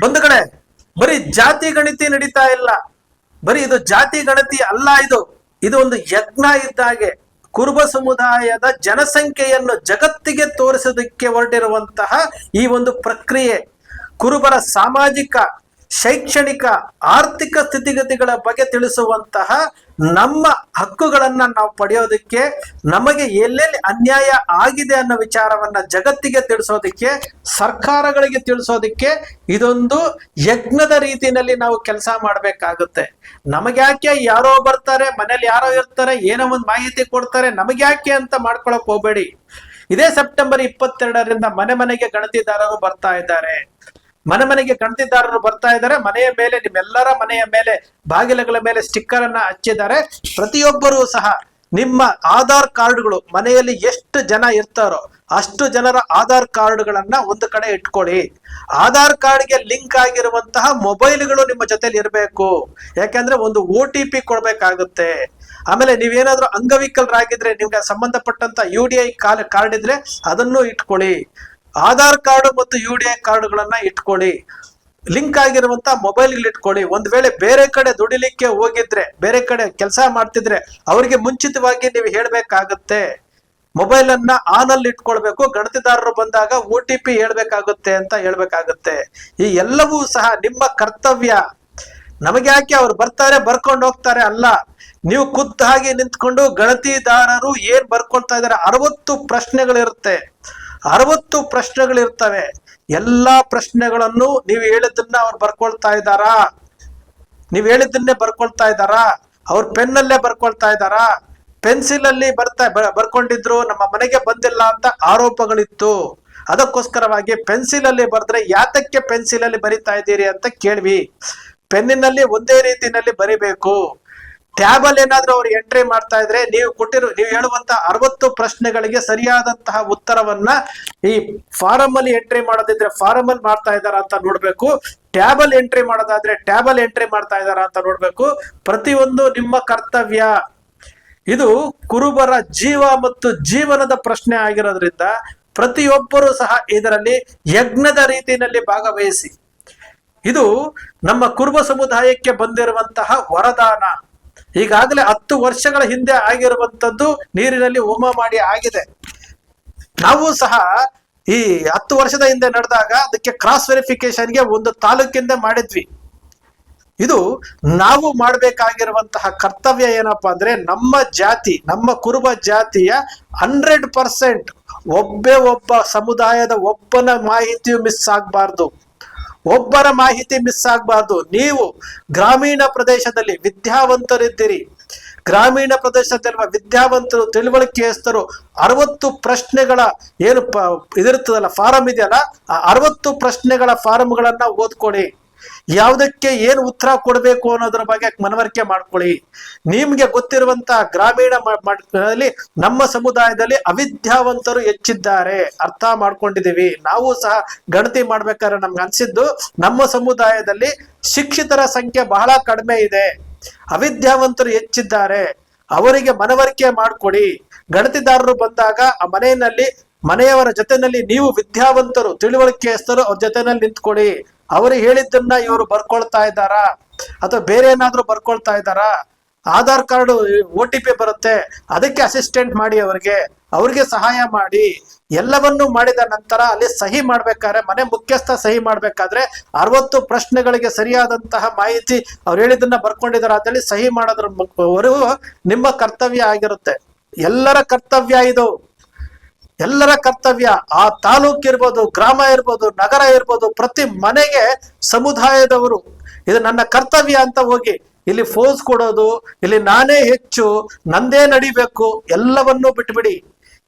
ಬಂಧುಗಳೇ ಬರೀ ಜಾತಿ ಗಣಿತಿ ನಡೀತಾ ಇಲ್ಲ. ಬರೀ ಇದು ಜಾತಿ ಗಣತಿ ಅಲ್ಲ ಇದು. ಇದು ಒಂದು ಯಜ್ಞ ಇದ್ದಾಗೆ ಕುರುಬ ಸಮುದಾಯದ ಜನಸಂಖ್ಯೆಯನ್ನು ಜಗತ್ತಿಗೆ ತೋರಿಸೋದಕ್ಕೆ ಹೊರಟಿರುವಂತಹ ಈ ಒಂದು ಪ್ರಕ್ರಿಯೆ. ಕುರುಬರ ಸಾಮಾಜಿಕ ಶೈಕ್ಷಣಿಕ ಆರ್ಥಿಕ ಸ್ಥಿತಿಗತಿಗಳ ಬಗ್ಗೆ ತಿಳಿಸುವಂತಹ ನಮ್ಮ ಹಕ್ಕುಗಳನ್ನ ನಾವು ಪಡೆಯೋದಕ್ಕೆ ನಮಗೆ ಎಲ್ಲೆಲ್ಲಿ ಅನ್ಯಾಯ ಆಗಿದೆ ಅನ್ನೋ ವಿಚಾರವನ್ನ ಜಗತ್ತಿಗೆ ತಿಳಿಸೋದಕ್ಕೆ, ಸರ್ಕಾರಗಳಿಗೆ ತಿಳಿಸೋದಕ್ಕೆ ಇದೊಂದು ಯಜ್ಞದ ರೀತಿಯಲ್ಲಿ ನಾವು ಕೆಲಸ ಮಾಡಬೇಕಾಗುತ್ತೆ. ನಮಗ್ಯಾಕೆ ಯಾರೋ ಬರ್ತಾರೆ ಮನೇಲಿ ಯಾರೋ ಇರ್ತಾರೆ, ಏನೋ ಒಂದು ಮಾಹಿತಿ ಕೊಡ್ತಾರೆ ನಮಗ್ಯಾಕೆ ಅಂತ ಮಾಡ್ಕೊಳಕ್ ಹೋಗ್ಬೇಡಿ. ಇದೇ ಸೆಪ್ಟೆಂಬರ್ ಇಪ್ಪತ್ತೆರಡರಿಂದ ಮನೆ ಮನೆಗೆ ಗಣತಿದಾರರು ಬರ್ತಾ ಇದ್ದಾರೆ. ಮನೆ ಮನೆಗೆ ಕಣ್ತಿದ್ದಾರರು ಬರ್ತಾ ಇದ್ದಾರೆ. ಮನೆಯ ಮೇಲೆ, ನಿಮ್ಮೆಲ್ಲರ ಮನೆಯ ಮೇಲೆ, ಬಾಗಿಲುಗಳ ಮೇಲೆ ಸ್ಟಿಕ್ಕರ್ ಅನ್ನ ಹಚ್ಚಿದ್ದಾರೆ. ಪ್ರತಿಯೊಬ್ಬರೂ ಸಹ ನಿಮ್ಮ ಆಧಾರ್ ಕಾರ್ಡ್ಗಳು ಮನೆಯಲ್ಲಿ ಎಷ್ಟು ಜನ ಇರ್ತಾರೋ ಅಷ್ಟು ಜನರ ಆಧಾರ್ ಕಾರ್ಡ್ಗಳನ್ನ ಒಂದು ಕಡೆ ಇಟ್ಕೊಳ್ಳಿ. ಆಧಾರ್ ಕಾರ್ಡ್ಗೆ ಲಿಂಕ್ ಆಗಿರುವಂತಹ ಮೊಬೈಲ್ಗಳು ನಿಮ್ಮ ಜೊತೆಲಿ ಇರಬೇಕು. ಯಾಕಂದ್ರೆ ಒಂದು ಒ ಟಿ ಪಿ ಕೊಡ್ಬೇಕಾಗುತ್ತೆ. ಆಮೇಲೆ ನೀವೇನಾದ್ರೂ ಅಂಗವಿಕಲರಾಗಿದ್ರೆ, ನಿಮ್ಗೆ ಸಂಬಂಧಪಟ್ಟಂತ ಯು ಡಿ ಐ ಕಾರ್ಡ್ ಇದ್ರೆ ಅದನ್ನು ಇಟ್ಕೊಳ್ಳಿ. ಆಧಾರ್ ಕಾರ್ಡ್ ಮತ್ತು ಯು ಡಿ ಐ ಕಾರ್ಡ್ಗಳನ್ನ ಇಟ್ಕೊಳ್ಳಿ. ಲಿಂಕ್ ಆಗಿರುವಂತ ಮೊಬೈಲ್ ಇಟ್ಕೊಳ್ಳಿ. ಒಂದ್ ವೇಳೆ ಬೇರೆ ಕಡೆ ದುಡಿಲಿಕ್ಕೆ ಹೋಗಿದ್ರೆ, ಬೇರೆ ಕಡೆ ಕೆಲಸ ಮಾಡ್ತಿದ್ರೆ ಅವರಿಗೆ ಮುಂಚಿತವಾಗಿ ನೀವು ಹೇಳ್ಬೇಕಾಗತ್ತೆ. ಮೊಬೈಲ್ ಅನ್ನ ಆನ್ ಅಲ್ಲಿ ಇಟ್ಕೊಳ್ಬೇಕು. ಗಣತಿದಾರರು ಬಂದಾಗ ಒ ಟಿ ಪಿ ಹೇಳ್ಬೇಕಾಗುತ್ತೆ ಅಂತ ಹೇಳ್ಬೇಕಾಗುತ್ತೆ. ಈ ಎಲ್ಲವೂ ಸಹ ನಿಮ್ಮ ಕರ್ತವ್ಯ. ನಮಗೆ ಯಾಕೆ ಅವ್ರು ಬರ್ತಾರೆ, ಬರ್ಕೊಂಡು ಹೋಗ್ತಾರೆ ಅಲ್ಲ. ನೀವು ಖುದ್ದಾಗಿ ನಿಂತ್ಕೊಂಡು ಗಣತಿದಾರರು ಏನ್ ಬರ್ಕೊಳ್ತಾ ಇದಾರೆ ಅರವತ್ತು ಪ್ರಶ್ನೆಗಳಿರುತ್ತೆ. ಅರವತ್ತು ಪ್ರಶ್ನೆಗಳಿರ್ತವೆ. ಎಲ್ಲಾ ಪ್ರಶ್ನೆಗಳನ್ನು ನೀವು ಹೇಳಿದ್ದನ್ನ ಅವ್ರು ಬರ್ಕೊಳ್ತಾ ಇದ್ದಾರಾ? ನೀವ್ ಹೇಳಿದ್ದನ್ನೇ ಬರ್ಕೊಳ್ತಾ ಇದ್ದಾರಾ? ಅವ್ರ ಪೆನ್ನಲ್ಲೇ ಬರ್ಕೊಳ್ತಾ ಇದ್ದಾರಾ? ಪೆನ್ಸಿಲ್ ಅಲ್ಲಿ ಬರ್ತಾ ಬರ್ಕೊಂಡಿದ್ರು, ನಮ್ಮ ಮನೆಗೆ ಬಂದಿಲ್ಲ ಅಂತ ಆರೋಪಗಳಿತ್ತು. ಅದಕ್ಕೋಸ್ಕರವಾಗಿ ಪೆನ್ಸಿಲ್ ಅಲ್ಲಿ ಬರೆದ್ರೆ ಯಾತಕ್ಕೆ ಪೆನ್ಸಿಲ್ ಅಲ್ಲಿ ಬರಿತಾ ಇದ್ದೀರಿ ಅಂತ ಕೇಳ್ವಿ. ಪೆನ್ನಿನಲ್ಲಿ ಒಂದೇ ರೀತಿಯಲ್ಲಿ ಬರಿಬೇಕು. ಟ್ಯಾಬ್ ಅಲ್ಲಿ ಏನಾದ್ರೂ ಅವ್ರು ಎಂಟ್ರಿ ಮಾಡ್ತಾ ಇದ್ರೆ ನೀವು ಕೊಟ್ಟಿರೋ, ನೀವು ಹೇಳುವಂತ ಅರವತ್ತು ಪ್ರಶ್ನೆಗಳಿಗೆ ಸರಿಯಾದಂತಹ ಉತ್ತರವನ್ನ ಈ ಫಾರಂ ಅಲ್ಲಿ ಎಂಟ್ರಿ ಮಾಡೋದಿದ್ರೆ ಫಾರಂ ಅಲ್ಲಿ ಮಾಡ್ತಾ ಇದಾರ ಅಂತ ನೋಡ್ಬೇಕು. ಟ್ಯಾಬ್ ಅಲ್ಲಿ ಎಂಟ್ರಿ ಮಾಡೋದಾದ್ರೆ ಟ್ಯಾಬ್ ಅಲ್ಲಿ ಎಂಟ್ರಿ ಮಾಡ್ತಾ ಇದಾರ ಅಂತ ನೋಡ್ಬೇಕು. ಪ್ರತಿಯೊಂದು ನಿಮ್ಮ ಕರ್ತವ್ಯ. ಇದು ಕುರುಬರ ಜೀವ ಮತ್ತು ಜೀವನದ ಪ್ರಶ್ನೆ ಆಗಿರೋದ್ರಿಂದ ಪ್ರತಿಯೊಬ್ಬರೂ ಸಹ ಇದರಲ್ಲಿ ಯಜ್ಞದ ರೀತಿಯಲ್ಲಿ ಭಾಗವಹಿಸಿ. ಇದು ನಮ್ಮ ಕುರುಬ ಸಮುದಾಯಕ್ಕೆ ಬಂದಿರುವಂತಹ ವರದಾನ. ಈಗಾಗಲೇ ಹತ್ತು ವರ್ಷಗಳ ಹಿಂದೆ ಆಗಿರುವಂತದ್ದು ನೀರಿನಲ್ಲಿ ಹೋಮ ಮಾಡಿ ಆಗಿದೆ. ನಾವು ಸಹ ಈ ಹತ್ತು ವರ್ಷದ ಹಿಂದೆ ನಡೆದಾಗ ಅದಕ್ಕೆ ಕ್ರಾಸ್ ವೆರಿಫಿಕೇಶನ್ಗೆ ಒಂದು ತಾಲೂಕಿಂದ ಮಾಡಿದ್ವಿ. ಇದು ನಾವು ಮಾಡಬೇಕಾಗಿರುವಂತಹ ಕರ್ತವ್ಯ ಏನಪ್ಪಾ ಅಂದ್ರೆ ನಮ್ಮ ಜಾತಿ, ನಮ್ಮ ಕುರುಬ ಜಾತಿಯ ಹಂಡ್ರೆಡ್ ಪರ್ಸೆಂಟ್ ಒಬ್ಬೇ ಒಬ್ಬ ಸಮುದಾಯದ ಒಬ್ಬನ ಮಾಹಿತಿಯು ಮಿಸ್ ಆಗಬಾರ್ದು. ಒಬ್ಬರ ಮಾಹಿತಿ ಮಿಸ್ ಆಗಬಾರ್ದು. ನೀವು ಗ್ರಾಮೀಣ ಪ್ರದೇಶದಲ್ಲಿ ವಿದ್ಯಾವಂತರಿದ್ದೀರಿ. ಗ್ರಾಮೀಣ ಪ್ರದೇಶದಲ್ಲಿರುವ ವಿದ್ಯಾವಂತರು, ತಿಳುವಳಿಕೆಯಸ್ತರು ಅರವತ್ತು ಪ್ರಶ್ನೆಗಳ ಏನು ಪ ಇದಿರ್ತದಲ್ಲ ಫಾರಂ ಇದೆಯಲ್ಲ? ಆ ಅರವತ್ತು ಪ್ರಶ್ನೆಗಳ ಫಾರಂಗಳನ್ನ ಓದ್ಕೊಳ್ಳಿ. ಯಾವುದಕ್ಕೆ ಏನು ಉತ್ತರ ಕೊಡಬೇಕು ಅನ್ನೋದ್ರ ಬಗ್ಗೆ ಮನವರಿಕೆ ಮಾಡ್ಕೊಳ್ಳಿ. ನಿಮ್ಗೆ ಗೊತ್ತಿರುವಂತಹ ಗ್ರಾಮೀಣ ಮಟ್ಟದಲ್ಲಿ, ನಮ್ಮ ಸಮುದಾಯದಲ್ಲಿ ಅವಿದ್ಯಾವಂತರು ಹೆಚ್ಚಿದ್ದಾರೆ. ಅರ್ಥ ಮಾಡ್ಕೊಂಡಿದ್ದೀವಿ. ನಾವು ಸಹ ಗಣತಿ ಮಾಡ್ಬೇಕಾದ್ರೆ ನಮ್ಗೆ ಅನ್ಸಿದ್ದು, ನಮ್ಮ ಸಮುದಾಯದಲ್ಲಿ ಶಿಕ್ಷಿತರ ಸಂಖ್ಯೆ ಬಹಳ ಕಡಿಮೆ ಇದೆ. ಅವಿದ್ಯಾವಂತರು ಹೆಚ್ಚಿದ್ದಾರೆ. ಅವರಿಗೆ ಮನವರಿಕೆ ಮಾಡಿಕೊಡಿ. ಗಣತಿದಾರರು ಬಂದಾಗ ಆ ಮನೆಯಲ್ಲಿ, ಮನೆಯವರ ಜೊತೆನಲ್ಲಿ ನೀವು ವಿದ್ಯಾವಂತರು, ತಿಳುವಳಿಕೆಯಸ್ತರು ಅವ್ರ ಜೊತೆನಲ್ಲಿ ನಿಂತ್ಕೊಳ್ಳಿ ಅವರು ಹೇಳಿದ್ದನ್ನ ಇವರು ಬರ್ಕೊಳ್ತಾ ಇದ್ದಾರಾ? ಅಥವಾ ಬೇರೆ ಏನಾದ್ರೂ ಬರ್ಕೊಳ್ತಾ ಇದ್ದಾರಾ? Aadhaar card, O T P ಬರುತ್ತೆ, ಅದಕ್ಕೆ ಅಸಿಸ್ಟೆಂಟ್ ಮಾಡಿ ಅವರಿಗೆ, ಅವ್ರಿಗೆ ಸಹಾಯ ಮಾಡಿ, ಎಲ್ಲವನ್ನೂ ಮಾಡಿದ ನಂತರ ಅಲ್ಲಿ ಸಹಿ ಮಾಡ್ಬೇಕಾದ್ರೆ, ಮನೆ ಮುಖ್ಯಸ್ಥ ಸಹಿ ಮಾಡ್ಬೇಕಾದ್ರೆ ಅರವತ್ತು ಪ್ರಶ್ನೆಗಳಿಗೆ ಸರಿಯಾದಂತಹ ಮಾಹಿತಿ ಅವ್ರು ಹೇಳಿದ್ದನ್ನ ಬರ್ಕೊಂಡಿದ್ದಾರೆ. ಅದರಲ್ಲಿ ಸಹಿ ಮಾಡೋದ್ರ ನಿಮ್ಮ ಕರ್ತವ್ಯ ಆಗಿರುತ್ತೆ. ಎಲ್ಲರ ಕರ್ತವ್ಯ ಇದು. ಎಲ್ಲರ ಕರ್ತವ್ಯ. ಆ ತಾಲೂಕ್ ಇರ್ಬೋದು, ಗ್ರಾಮ ಇರ್ಬೋದು, ನಗರ ಇರ್ಬೋದು, ಪ್ರತಿ ಮನೆಗೆ ಸಮುದಾಯದವರು. ಇದು ನನ್ನ ಕರ್ತವ್ಯ ಅಂತ ಹೋಗಿ ಇಲ್ಲಿ ಫೋಸ್ ಕೊಡೋದು, ಇಲ್ಲಿ ನಾನೇ ಹೆಚ್ಚು, ನಂದೇ ನಡಿಬೇಕು, ಎಲ್ಲವನ್ನೂ ಬಿಟ್ಬಿಡಿ.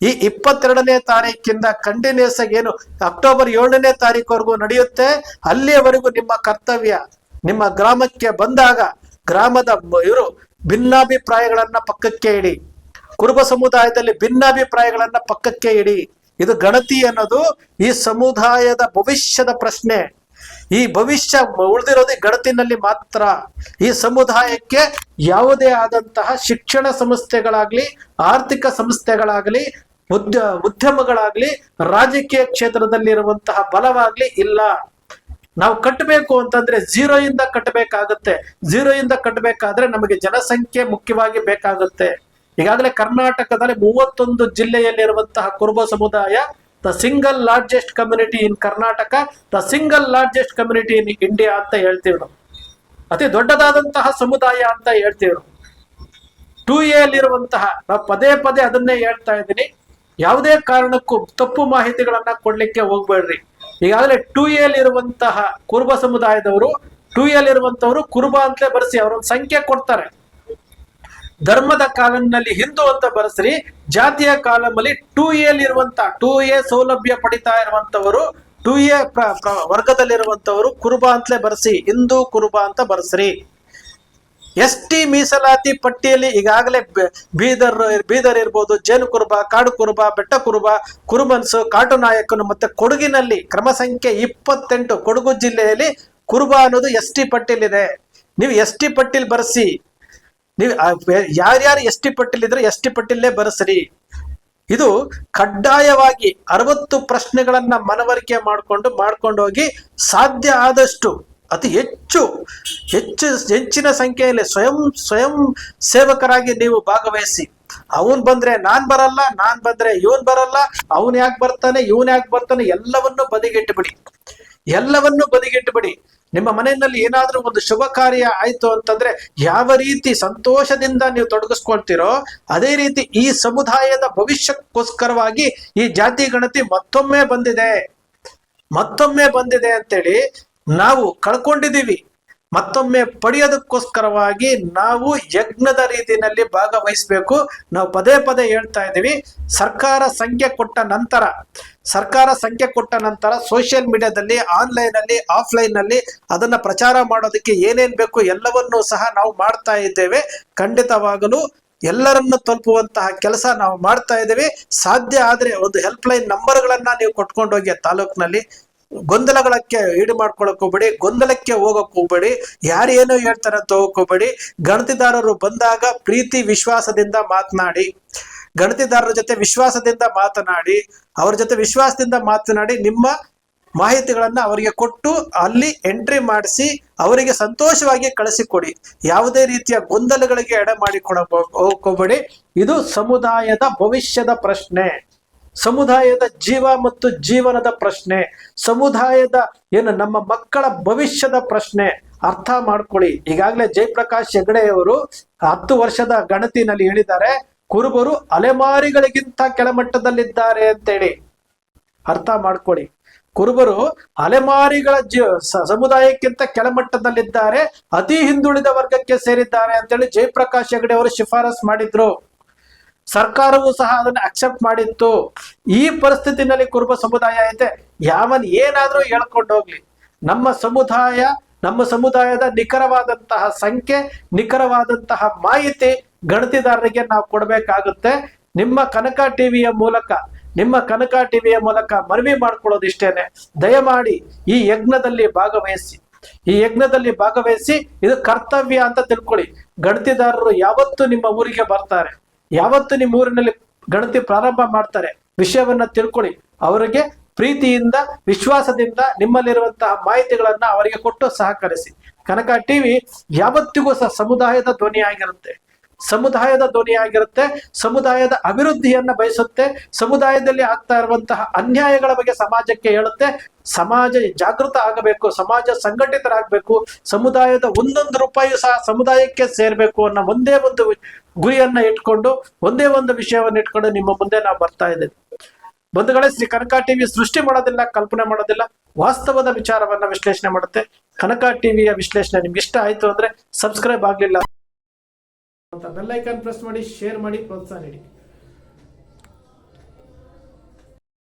ಈ ಇಪ್ಪತ್ತೆರಡನೇ ತಾರೀಕಿಂದ ಕಂಟಿನ್ಯೂಸ್ ಆಗಿ ಏನು ಅಕ್ಟೋಬರ್ ಏಳನೇ ತಾರೀಕುವರೆಗೂ ನಡೆಯುತ್ತೆ, ಅಲ್ಲಿಯವರೆಗೂ ನಿಮ್ಮ ಕರ್ತವ್ಯ. ನಿಮ್ಮ ಗ್ರಾಮಕ್ಕೆ ಬಂದಾಗ ಗ್ರಾಮದ ಇವರು ಭಿನ್ನಾಭಿಪ್ರಾಯಗಳನ್ನ ಪಕ್ಕಕ್ಕೆ ಇಡಿ. ಕುರುಬ ಸಮುದಾಯದಲ್ಲಿ ಭಿನ್ನಾಭಿಪ್ರಾಯಗಳನ್ನ ಪಕ್ಕಕ್ಕೆ ಇಡಿ. ಇದು ಗಣತಿ ಅನ್ನೋದು ಈ ಸಮುದಾಯದ ಭವಿಷ್ಯದ ಪ್ರಶ್ನೆ. ಈ ಭವಿಷ್ಯ ಉಳಿದಿರೋದು ಗಣತಿನಲ್ಲಿ ಮಾತ್ರ. ಈ ಸಮುದಾಯಕ್ಕೆ ಯಾವುದೇ ಆದಂತಹ ಶಿಕ್ಷಣ ಸಂಸ್ಥೆಗಳಾಗ್ಲಿ, ಆರ್ಥಿಕ ಸಂಸ್ಥೆಗಳಾಗ್ಲಿ, ಉದ್ಯ, ಉದ್ಯಮಗಳಾಗ್ಲಿ, ರಾಜಕೀಯ ಕ್ಷೇತ್ರದಲ್ಲಿರುವಂತಹ ಬಲವಾಗ್ಲಿ ಇಲ್ಲ. ನಾವು ಕಟ್ಟಬೇಕು ಅಂತಂದ್ರೆ ಝೀರೋ ಇಂದ ಕಟ್ಟಬೇಕಾಗುತ್ತೆ. ಇಂದ ಕಟ್ಟಬೇಕಾದ್ರೆ ನಮಗೆ ಜನಸಂಖ್ಯೆ ಮುಖ್ಯವಾಗಿ ಬೇಕಾಗುತ್ತೆ. ಈಗಾಗಲೇ ಕರ್ನಾಟಕದಲ್ಲಿ ಮೂವತ್ತೊಂದು ಜಿಲ್ಲೆಯಲ್ಲಿರುವಂತಹ ಕುರುಬ ಸಮುದಾಯ the single largest community in Karnataka the single largest community in India ಅಂತ ಹೇಳ್ತೀವಿ ನಾವು. ಅತಿ ದೊಡ್ಡದಾದಂತಹ ಸಮುದಾಯ ಅಂತ ಹೇಳ್ತೀವಿ ನಾವು. ಟೂ ಎಲ್ಲಿರುವಂತಹ ನಾವು ಪದೇ ಪದೇ ಅದನ್ನೇ ಹೇಳ್ತಾ ಇದ್ದೀನಿ. ಯಾವುದೇ ಕಾರಣಕ್ಕೂ ತಪ್ಪು ಮಾಹಿತಿಗಳನ್ನ ಕೊಡ್ಲಿಕ್ಕೆ ಹೋಗ್ಬೇಡ್ರಿ. ಈಗಾಗಲೇ ಟೂ ಇರುವಂತಹ ಕುರುಬ ಸಮುದಾಯದವರು ಟೂ ಎಲ್ಲಿರುವಂತವರು ಕುರುಬ ಅಂತಲೇ ಬರೆಸಿ ಅವರೊಂದು ಸಂಖ್ಯೆ ಕೊಡ್ತಾರೆ. ಧರ್ಮದ ಕಾಲಂನಲ್ಲಿ ಹಿಂದೂ ಅಂತ ಬರೆಸ್ರಿ, ಜಾತಿಯ ಕಾಲಮಲ್ಲಿ ಟೂ ಇರುವಂತ ಟೂ ಎ ಸೌಲಭ್ಯ ಪಡಿತಾ ಇರುವಂತವರು ಟೂ ಎ ವರ್ಗದಲ್ಲಿರುವಂತವರು ಕುರುಬ ಅಂತಲೇ ಬರೆಸಿ, ಹಿಂದೂ ಕುರುಬ ಅಂತ ಬರೆಸ್ರಿ. ಎಸ್ ಟಿ ಮೀಸಲಾತಿ ಪಟ್ಟಿಯಲ್ಲಿ ಈಗಾಗಲೇ ಬೀದರ್ ಬೀದರ್ ಇರ್ಬೋದು, ಜೇನು ಕುರುಬ, ಕಾಡು ಕುರುಬ, ಬೆಟ್ಟ ಕುರುಬ, ಕುರುಬನ್ಸು ಕಾಟು ನಾಯಕನು ಮತ್ತೆ ಕೊಡಗಿನಲ್ಲಿ ಕ್ರಮ ಸಂಖ್ಯೆ ಇಪ್ಪತ್ತೆಂಟು ಕೊಡಗು ಜಿಲ್ಲೆಯಲ್ಲಿ ಕುರುಬ ಅನ್ನೋದು ಎಸ್ ಟಿ ಪಟ್ಟಿಲಿದೆ ನೀವು ಎಸ್ ಟಿ ಪಟ್ಟಿಲ್ ಬರೆಸಿ ನೀವು ಯಾರ್ಯಾರು ಎಸ್ ಟಿ ಪಟ್ಟಿಲ್ ಇದ್ರೆ ಎಸ್ ಟಿ ಪಟ್ಟಿಲ್ಲೇ ಬರೆಸ್ರಿ. ಇದು ಕಡ್ಡಾಯವಾಗಿ ಅರವತ್ತು ಪ್ರಶ್ನೆಗಳನ್ನ ಮನವರಿಕೆ ಮಾಡಿಕೊಂಡು ಮಾಡ್ಕೊಂಡು ಹೋಗಿ ಸಾಧ್ಯ ಆದಷ್ಟು, ಅತಿ ಹೆಚ್ಚು ಹೆಚ್ಚು, ಹೆಚ್ಚಿನ ಸಂಖ್ಯೆಯಲ್ಲಿ ಸ್ವಯಂ ಸ್ವಯಂ ಸೇವಕರಾಗಿ ನೀವು ಭಾಗವಹಿಸಿ. ಅವನ್ ಬಂದ್ರೆ ನಾನ್ ಬರಲ್ಲ, ನಾನ್ ಬಂದ್ರೆ ಇವನ್ ಬರಲ್ಲ, ಅವನ್ ಯಾಕೆ ಬರ್ತಾನೆ, ಇವನ್ ಯಾಕೆ ಬರ್ತಾನೆ ಎಲ್ಲವನ್ನು ಬದಿಗಿಟ್ಟು ಬಿಡಿ ಎಲ್ಲವನ್ನು ಬದಿಗಿಟ್ಟು ಬಿಡಿ ನಿಮ್ಮ ಮನೆಯಲ್ಲಿ ಏನಾದ್ರೂ ಒಂದು ಶುಭ ಕಾರ್ಯ ಆಯ್ತು ಅಂತಂದ್ರೆ ಯಾವ ರೀತಿ ಸಂತೋಷದಿಂದ ನೀವು ತೊಡಗಿಸ್ಕೊಳ್ತೀರೋ ಅದೇ ರೀತಿ ಈ ಸಮುದಾಯದ ಭವಿಷ್ಯಕ್ಕೋಸ್ಕರವಾಗಿ ಈ ಜಾತಿ ಗಣತಿ ಮತ್ತೊಮ್ಮೆ ಬಂದಿದೆ. ಮತ್ತೊಮ್ಮೆ ಬಂದಿದೆ ಅಂತೇಳಿ ನಾವು ಕಳ್ಕೊಂಡಿದ್ದೀವಿ. ಮತ್ತೊಮ್ಮೆ ಪಡೆಯೋದಕ್ಕೋಸ್ಕರವಾಗಿ ನಾವು ಯಜ್ಞದ ರೀತಿಯಲ್ಲಿ ಭಾಗವಹಿಸಬೇಕು. ನಾವು ಪದೇ ಪದೇ ಹೇಳ್ತಾ ಇದ್ದೀವಿ, ಸರ್ಕಾರ ಸಂಖ್ಯೆ ಕೊಟ್ಟ ನಂತರ, ಸರ್ಕಾರ ಸಂಖ್ಯೆ ಕೊಟ್ಟ ನಂತರ ಸೋಷಿಯಲ್ ಮೀಡಿಯಾದಲ್ಲಿ ಆನ್ಲೈನ್ ಅಲ್ಲಿ ಆಫ್ಲೈನ್ನಲ್ಲಿ ಅದನ್ನ ಪ್ರಚಾರ ಮಾಡೋದಕ್ಕೆ ಏನೇನ್ ಬೇಕು ಎಲ್ಲವನ್ನೂ ಸಹ ನಾವು ಮಾಡ್ತಾ ಇದ್ದೇವೆ. ಖಂಡಿತವಾಗಲೂ ಎಲ್ಲರನ್ನು ತಲುಪುವಂತಹ ಕೆಲಸ ನಾವು ಮಾಡ್ತಾ ಇದ್ದೇವೆ. ಸಾಧ್ಯ ಆದ್ರೆ ಒಂದು ಹೆಲ್ಪ್ ಲೈನ್ ನಂಬರ್ಗಳನ್ನ ನೀವು ಕೊಟ್ಕೊಂಡೋಗಿ ತಾಲೂಕಿನಲ್ಲಿ. ಗೊಂದಲಗಳಕ್ಕೆ ಈಡು ಮಾಡ್ಕೊಳಕ್ ಹೋಗ್ಬೇಡಿ, ಗೊಂದಲಕ್ಕೆ ಹೋಗಕ್ ಹೋಗ್ಬೇಡಿ, ಯಾರು ಏನೋ ಹೇಳ್ತಾರೆ ಅಂತ ಹೋಗಕ್ ಹೋಗ್ಬೇಡಿ. ಗಣತಿದಾರರು ಬಂದಾಗ ಪ್ರೀತಿ ವಿಶ್ವಾಸದಿಂದ ಮಾತನಾಡಿ, ಗಣತಿದಾರರ ಜೊತೆ ವಿಶ್ವಾಸದಿಂದ ಮಾತನಾಡಿ, ಅವ್ರ ಜೊತೆ ವಿಶ್ವಾಸದಿಂದ ಮಾತನಾಡಿ ನಿಮ್ಮ ಮಾಹಿತಿಗಳನ್ನ ಅವರಿಗೆ ಕೊಟ್ಟು ಅಲ್ಲಿ ಎಂಟ್ರಿ ಮಾಡಿಸಿ ಅವರಿಗೆ ಸಂತೋಷವಾಗಿ ಕಳಿಸಿಕೊಡಿ. ಯಾವುದೇ ರೀತಿಯ ಗೊಂದಲಗಳಿಗೆ ಎಡೆ ಮಾಡಿಕೊಡ ಹೋಗ್ಕೋಬೇಡಿ. ಇದು ಸಮುದಾಯದ ಭವಿಷ್ಯದ ಪ್ರಶ್ನೆ. ಸಮುದಾಯದ ಜೀವ ಮತ್ತು ಜೀವನದ ಪ್ರಶ್ನೆ, ಸಮುದಾಯದ ಏನು ನಮ್ಮ ಮಕ್ಕಳ ಭವಿಷ್ಯದ ಪ್ರಶ್ನೆ ಅರ್ಥ ಮಾಡ್ಕೊಳ್ಳಿ. ಈಗಾಗಲೇ ಜಯಪ್ರಕಾಶ್ ಹೆಗಡೆಯವರು ಹತ್ತು ವರ್ಷದ ಗಣತಿನಲ್ಲಿ ಹೇಳಿದ್ದಾರೆ, ಕುರುಬರು ಅಲೆಮಾರಿಗಳಿಗಿಂತ ಕೆಳಮಟ್ಟದಲ್ಲಿದ್ದಾರೆ ಅಂತೇಳಿ. ಅರ್ಥ ಮಾಡ್ಕೊಳ್ಳಿ. ಕುರುಬರು ಅಲೆಮಾರಿಗಳ ಜೀವ ಸಮುದಾಯಕ್ಕಿಂತ ಕೆಳಮಟ್ಟದಲ್ಲಿದ್ದಾರೆ, ಅತಿ ಹಿಂದುಳಿದ ವರ್ಗಕ್ಕೆ ಸೇರಿದ್ದಾರೆ ಅಂತೇಳಿ ಜಯಪ್ರಕಾಶ್ ಹೆಗಡೆ ಅವರು ಶಿಫಾರಸ್ ಮಾಡಿದ್ರು. ಸರ್ಕಾರವು ಸಹ ಅದನ್ನ ಅಕ್ಸೆಪ್ಟ್ ಮಾಡಿತ್ತು. ಈ ಪರಿಸ್ಥಿತಿನಲ್ಲಿ ಕುರುಬ ಸಮುದಾಯ ಐತೆ ಯಾವನ್ ಏನಾದ್ರೂ ಹೇಳ್ಕೊಂಡು ಹೋಗ್ಲಿ. ನಮ್ಮ ಸಮುದಾಯ, ನಮ್ಮ ಸಮುದಾಯದ ನಿಖರವಾದಂತಹ ಸಂಖ್ಯೆ, ನಿಖರವಾದಂತಹ ಮಾಹಿತಿ ಗಣತಿದಾರರಿಗೆ ನಾವು ಕೊಡಬೇಕಾಗುತ್ತೆ. ನಿಮ್ಮ ಕನಕ ಟಿವಿಯ ಮೂಲಕ, ನಿಮ್ಮ ಕನಕ ಟಿವಿಯ ಮೂಲಕ ಮನವಿ ಮಾಡ್ಕೊಳ್ಳೋದು ಇಷ್ಟೇನೆ ದಯಮಾಡಿ ಈ ಯಜ್ಞದಲ್ಲಿ ಭಾಗವಹಿಸಿ. ಈ ಯಜ್ಞದಲ್ಲಿ ಭಾಗವಹಿಸಿ ಇದು ಕರ್ತವ್ಯ ಅಂತ ತಿಳ್ಕೊಳ್ಳಿ. ಗಣತಿದಾರರು ಯಾವತ್ತು ನಿಮ್ಮ ಊರಿಗೆ ಬರ್ತಾರೆ. ಯಾವತ್ತು ನಿಮ್ಮ ಊರಿನಲ್ಲಿ ಗಣತಿ ಪ್ರಾರಂಭ ಮಾಡ್ತಾರೆ, ವಿಷಯವನ್ನ ತಿಳ್ಕೊಳ್ಳಿ. ಅವರಿಗೆ ಪ್ರೀತಿಯಿಂದ, ವಿಶ್ವಾಸದಿಂದ ನಿಮ್ಮಲ್ಲಿರುವಂತಹ ಮಾಹಿತಿಗಳನ್ನ ಅವರಿಗೆ ಕೊಟ್ಟು ಸಹಕರಿಸಿ. ಕನಕ ಟಿವಿ ಯಾವತ್ತಿಗೂ ಸಹ ಸಮುದಾಯದ ಧ್ವನಿಯಾಗಿರುತ್ತೆ. ಸಮುದಾಯದ ಧ್ವನಿಯಾಗಿರುತ್ತೆ, ಸಮುದಾಯದ ಅಭಿವೃದ್ಧಿಯನ್ನ ಬಯಸುತ್ತೆ, ಸಮುದಾಯದಲ್ಲಿ ಆಗ್ತಾ ಇರುವಂತಹ ಅನ್ಯಾಯಗಳ ಬಗ್ಗೆ ಸಮಾಜಕ್ಕೆ ಹೇಳುತ್ತೆ. ಸಮಾಜ ಜಾಗೃತ ಆಗಬೇಕು, ಸಮಾಜ ಸಂಘಟಿತರಾಗಬೇಕು, ಸಮುದಾಯದ ಒಂದೊಂದು ರೂಪಾಯಿ ಸಹ ಸಮುದಾಯಕ್ಕೆ ಸೇರ್ಬೇಕು ಅನ್ನೋ ಒಂದೇ ಒಂದು ಗುರಿಯನ್ನ ಇಟ್ಕೊಂಡು, ಒಂದೇ ಒಂದು ವಿಷಯವನ್ನ ಇಟ್ಕೊಂಡು ನಿಮ್ಮ ಮುಂದೆ ನಾವು ಬರ್ತಾ ಇದ್ದೇವೆ. ಬಂಧುಗಳೇ, ಶ್ರೀ ಕನಕ ಟಿವಿ ಸೃಷ್ಟಿ ಮಾಡೋದಿಲ್ಲ, ಕಲ್ಪನೆ ಮಾಡೋದಿಲ್ಲ, ವಾಸ್ತವದ ವಿಚಾರವನ್ನ ವಿಶ್ಲೇಷಣೆ ಮಾಡುತ್ತೆ. ಕನಕ ಟಿವಿಯ ವಿಶ್ಲೇಷಣೆ ನಿಮ್ಗೆ ಇಷ್ಟ ಆಯ್ತು ಅಂದ್ರೆ ಸಬ್ಸ್ಕ್ರೈಬ್ ಆಗ್ಲಿಲ್ಲ ಅಂತ ಬೆಲ್ ಐಕಾನ್ ಪ್ರೆಸ್ ಮಾಡಿ ಶೇರ್ ಮಾಡಿ ಪ್ರೋತ್ಸಾಹ ನೀಡಿ.